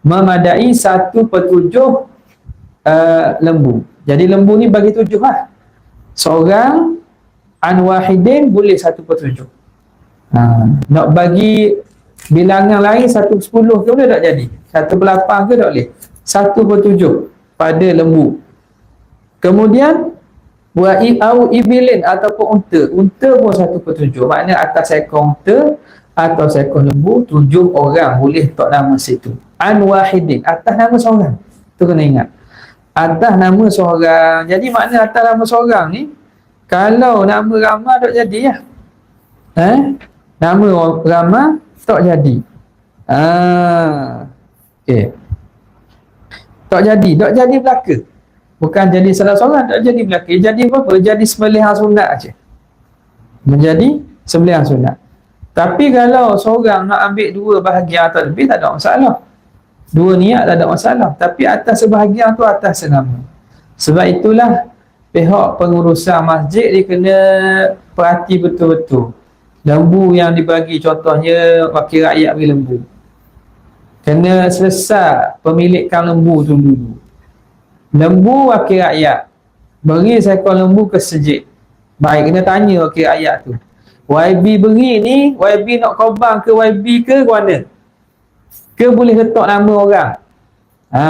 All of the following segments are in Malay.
memadai satu per tujuh uh, lembu. Jadi lembu ni bagi tujuh lah. Seorang an wahidin boleh satu per tujuh. Ha, nak bagi bilangan lain satu sepuluh ke boleh tak jadi? Satu berlapan ke tak boleh? Satu per tujuh pada lembu. Kemudian buat au ibilin ataupun unta. Unta pun satu per tujuh. Maknanya atas ekor unta atau seekor lembu tujuh orang boleh tok nama situ. An wahidin atas nama seorang. Tu kena ingat. Atas nama seorang. Jadi makna atas nama seorang ni kalau nama ramah tak jadi ya eh? Nama ramah tak jadi. Ah. Okey. Tak jadi. Tak jadi belaka. Bukan jadi salah seorang tak jadi belaka. Jadi apa? Jadi sembelihan sunat aja menjadi sembelihan sunat tapi kalau seorang nak ambil dua bahagian atau lebih tak ada masalah. Dua niat tak ada masalah. Tapi atas sebahagian tu atas senama. Sebab itulah pihak pengurusan masjid dia kena perhati betul-betul. Lembu yang dibagi contohnya wakil rakyat bagi lembu. Kena selesai pemilikan lembu tu dulu. Lembu wakil rakyat. Beri seekor lembu ke sejid. Baik, kena tanya wakil rakyat tu. YB beri ni, YB nak kobang ke YB ke ke mana? Ke boleh letak nama orang? Ha,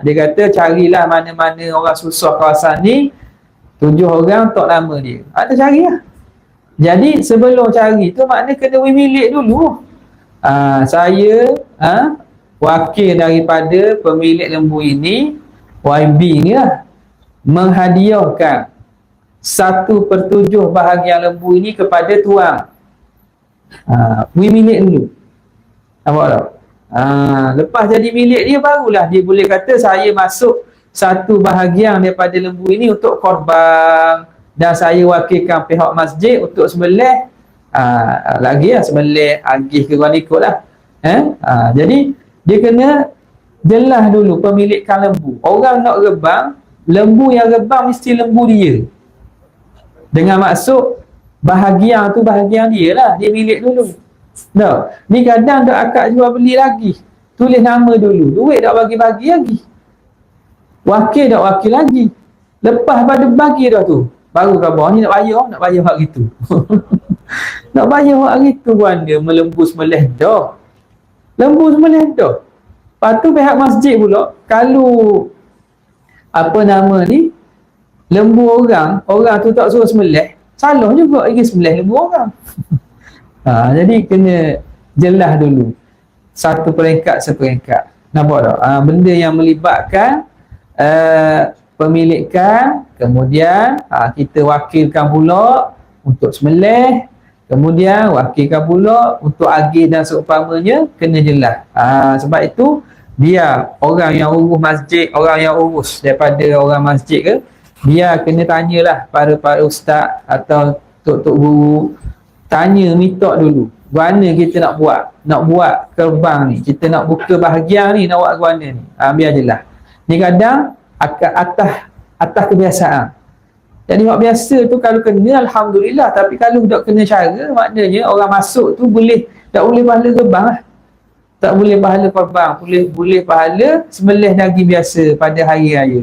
dia kata carilah mana-mana orang susah kawasan ni, tujuh orang letak nama dia. Ada cari lah. Jadi sebelum cari tu maknanya kena milik dulu. Ha, saya ha, wakil daripada pemilik lembu ini, YB ni lah, menghadiahkan satu per tujuh bahagian lembu ini kepada tuang. Ha, milik dulu. Nampak tak? Ha, lepas jadi milik dia barulah dia boleh kata saya masuk satu bahagian daripada lembu ini untuk korban dan saya wakilkan pihak masjid untuk sembelih ha, lagi lah sembelih agih ke kawan ikut lah eh? ha, jadi dia kena jelas dulu pemilikan lembu orang nak rebang lembu yang rebang mesti lembu dia dengan maksud bahagian tu bahagian dia lah dia milik dulu. Tak ni kadang tak akak jual beli lagi. Tulis nama dulu. Duit tak bagi-bagi lagi. Wakil tak wakil lagi. Lepas pada bagi dah tu. Baru khabar ni nak bayar nak bayar hak gitu. Nak bayar hak gitu pun dia. Melembus meleh dah. Lembus meleh dah. Lepas tu pihak masjid pula kalau apa nama ni lembu orang, orang tu tak suruh sembelih, salah juga lagi sembelih lembu orang. ha, jadi kena jelas dulu. Satu peringkat seperingkat. Nampak tak? Ha, benda yang melibatkan uh, pemilikan, kemudian ha, kita wakilkan pula untuk sembelih, kemudian wakilkan pula untuk agih dan seumpamanya, kena jelas. Ha, sebab itu, dia orang yang urus masjid, orang yang urus daripada orang masjid ke, dia kena tanyalah para para ustaz atau tok-tok guru. Tanya minta dulu. Mana kita nak buat? Nak buat kerbang ni? Kita nak buka bahagian ni nak buat mana ni? Ha, biar je lah. Ni kadang atas atas kebiasaan. Jadi buat biasa tu kalau kena Alhamdulillah. Tapi kalau tak kena cara maknanya orang masuk tu boleh tak boleh pahala gerbang lah. Tak boleh pahala korban. Boleh boleh pahala sembelih lagi biasa pada hari raya